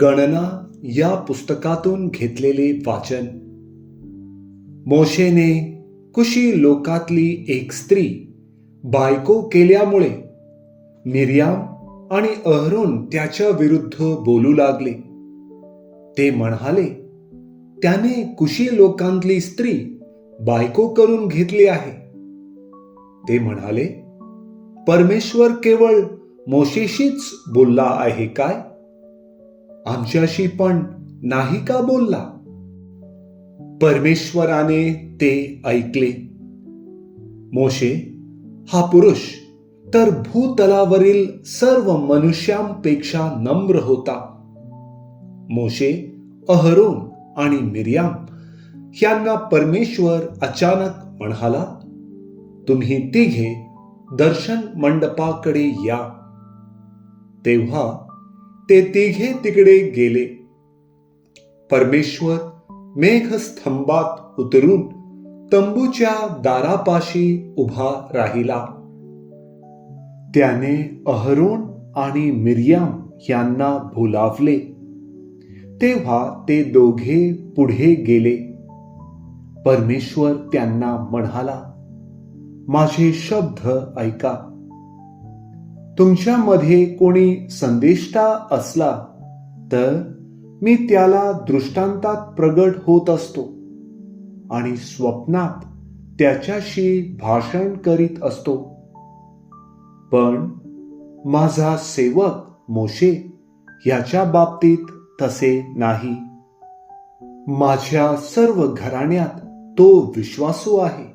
गणना या पुस्तकातून घेतलेले वाचन. मोशेने कुशी लोकातली एक स्त्री बायको केल्यामुळे मिरियाम आणि अहरोन त्याच्या विरुद्ध बोलू लागले. ते म्हणाले त्याने कुशी लोकांतली स्त्री बायको करून घेतली आहे. ते म्हणाले परमेश्वर केवळ मोशेशीच बोलला आहे काय? आमच्याशी पण नाही का बोलला? परमेश्वराने ते ऐकले. मोशे हा पुरुष तर भूतलावरील सर्व मनुष्यांपेक्षा नम्र होता. मोशे अहरोन आणि मिरियाम यांना परमेश्वर अचानक म्हणाला तुम्ही तिघे दर्शन मंडपाकडे या. तेव्हा ते तिघे तिकडे गेले. परमेश्वर मेघस्तंभात उतरून तंबूच्या दारापाशी उभा राहिला. त्याने अहरोन आणि मिरियाम यांना बोलावले. तेव्हा ते दोघे पुढे गेले. परमेश्वर त्यांना म्हणाला माझे शब्द ऐका. तुमच्यामध्ये कोणी संदेष्टा असला तर मी त्याला दृष्टांतात प्रगट होत असतो आणि स्वप्नात त्याच्याशी भाषण करीत असतो. पण माझा सेवक मोशे ह्याच्या बाबतीत तसे नाही. माझ्या सर्व घराण्यात तो विश्वासू आहे.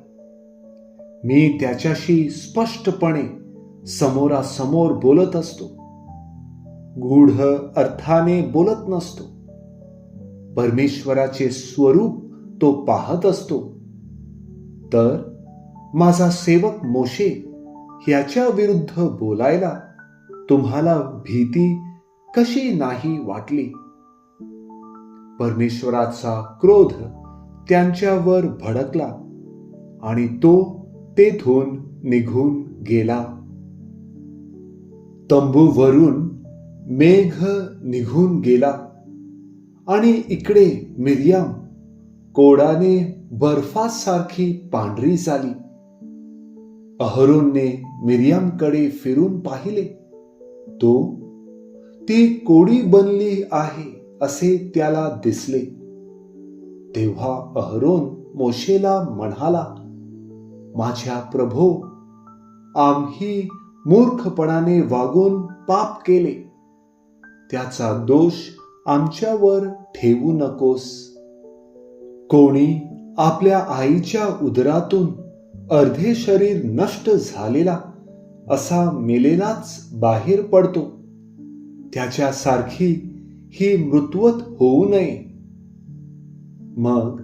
मी त्याच्याशी स्पष्टपणे समोरासमोर बोलत असतो. गूढ अर्थाने बोलत नसतो. परमेश्वराचे स्वरूप तो पाहत असतो. तर माझा सेवक मोशे ह्याच्या विरुद्ध बोलायला तुम्हाला भीती कशी नाही वाटली? परमेश्वराचा क्रोध त्यांच्यावर भडकला आणि तो तेथून निघून गेला. तंबूवरून मेघ निघून गेला. आणि इकडे मिरियाम कोडाने बर्फासारखी पांढरी झाली. अहरोनने मिरियामकडे फिरून पाहिले. तो ती कोडी बनली आहे असे त्याला दिसले. तेव्हा अहरोन मोशेला म्हणाला माझ्या प्रभो आम्ही मूर्खपणाने वागून पाप केले. त्याचा दोष आमच्यावर ठेवू नकोस. कोणी आपल्या आईच्या उदरातून अर्धे शरीर नष्ट झालेला असा मेलेलाच बाहेर पडतो. त्याच्यासारखी ही मृत्वत होऊ नये. मग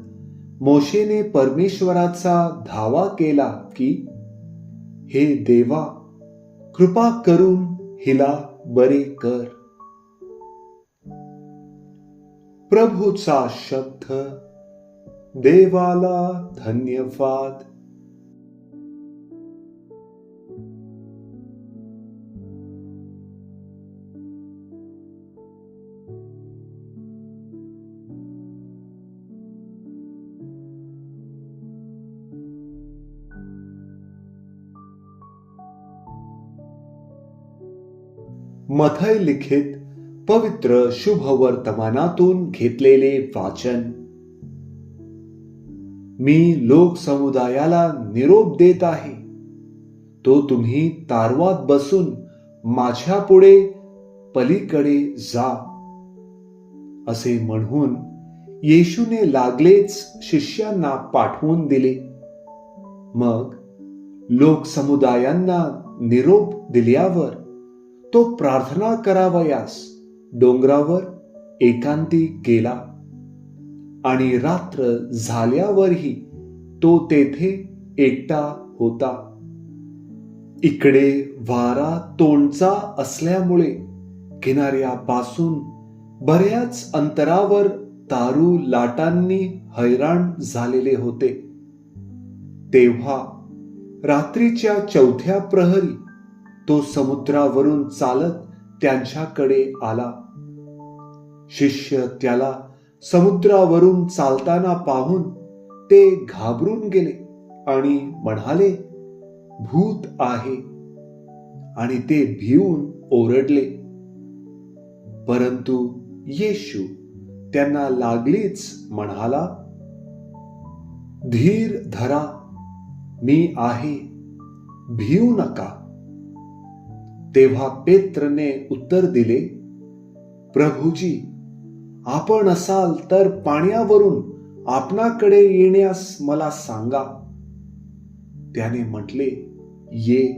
मोशेने परमेश्वराचा धावा केला की हे देवा कृपा करून हिला बरे कर. प्रभूचा शब्द देवाला धन्यवाद. मथय लिखित पवित्र शुभ वर्तमानातून घेतलेले वाचन. मी लोक समुदायाला निरोप देत आहे. तो तुम्ही तारवात बसून माझ्या पुढे पलीकडे जा असे म्हणून येशूने लागलेच शिष्यांना पाठवून दिले. मग लोक समुदायांना निरोप दिल्यावर तो प्रार्थना करावयास डोंगरावर एकांती गेला. आणि रात्र झाल्यावरही तो तेथे एकटा होता. इकडे वारा तोंडचा असल्यामुळे किनाऱ्यापासून बऱ्याच अंतरावर तारू लाटांनी हैराण झालेले होते. तेव्हा रात्रीच्या चौथ्या प्रहरी तो समुद्रावरून चालत त्यांच्याकडे आला. शिष्य त्याला समुद्रावरून चालताना पाहून ते घाबरून गेले आणि म्हणाले भूत आहे. आणि ते भिवून ओरडले. परंतु येशू त्यांना लागलीच म्हणाला धीर धरा मी आहे भिऊ नका. तेव्हा पेत्रने उत्तर दिले प्रभूजी आपण असाल तर पाण्यावरून आपणाकडे येण्यास मला सांगा. त्याने म्हटले ये.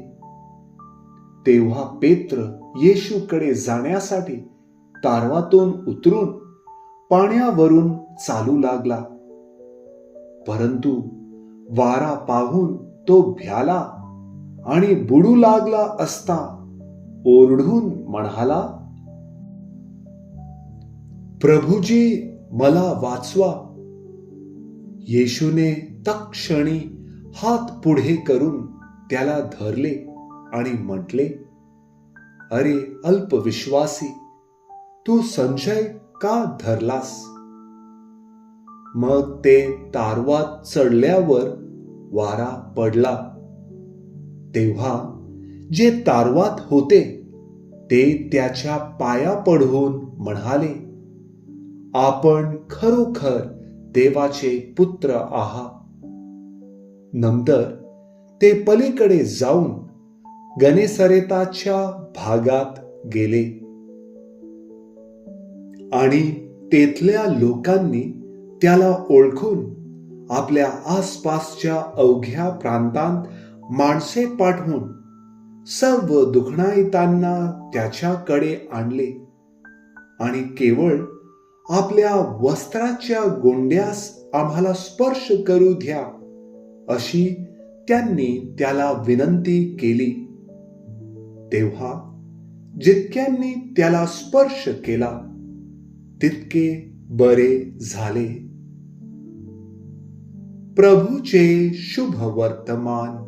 तेव्हा पेत्र येशूकडे जाण्यासाठी तारवातून उतरून पाण्यावरून चालू लागला. परंतु वारा पाहून तो भ्याला आणि बुडू लागला असता ओरडून म्हणाला प्रभूजी मला वाचवा. येशूने तक्षणी हात पुढे करून त्याला धरले आणि म्हटले अरे अल्पविश्वासी तू संशय का धरलास मग ते तारवात चढल्यावर वारा पडला. तेव्हा जे तारवात होते ते त्याच्या पाया पडून म्हणाले आपण खरोखर देवाचे पुत्र आहात. नंतर ते पलीकडे जाऊन गणेसरेताच्या भागात गेले. आणि तेथल्या लोकांनी त्याला ओळखून आपल्या आसपासच्या अवघ्या प्रांतांत माणसे पाठवून सर्व दुखणाईतांना त्याच्याकडे आणले. आणि केवळ आपल्या वस्त्राच्या गोंड्यास आम्हाला स्पर्श करू द्या अशी त्यांनी त्याला विनंती केली. तेव्हा जितक्यांनी त्याला स्पर्श केला तितके बरे झाले. प्रभूचे शुभ वर्तमान.